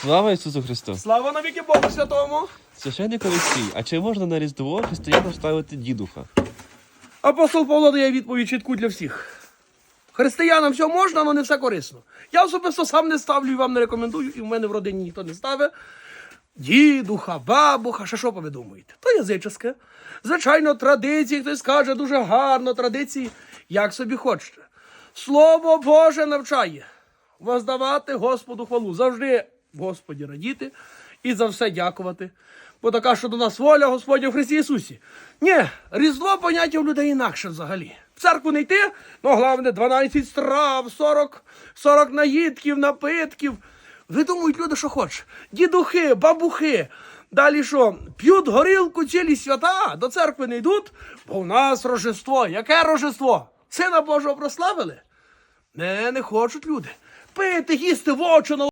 Слава Ісусу Христу! Слава навіки Богу Святому! Священник Олексій, а чи можна на Різдво християнам ставити дідуха? Апостол Павло дає відповідь чітку для всіх. Християнам все можна, але не все корисно. Я особисто сам не ставлю і вам не рекомендую, і в мене в родині ніхто не ставить. Дідуха, бабуха, ще що ви думаєте? То язичське. Звичайно, традиції, хтось каже, дуже гарно, традиції, як собі хочете. Слово Боже навчає воздавати Господу хвалу. Завжди Господі радіти і за все дякувати. Бо така, що до нас воля Господня в Христі Ісусі. Ні, Різдво поняття в людей інакше взагалі. В церкву не йти, ну головне 12 страв, 40, 40 наїдків, напитків. Видумують люди, що хочуть. Дідухи, бабухи. Далі що? П'ють горілку цілі свята, до церкви не йдуть, бо в нас Рождество. Яке Рождество? Сина Божого прославили? Не, не хочуть люди. Пити, їсти в очі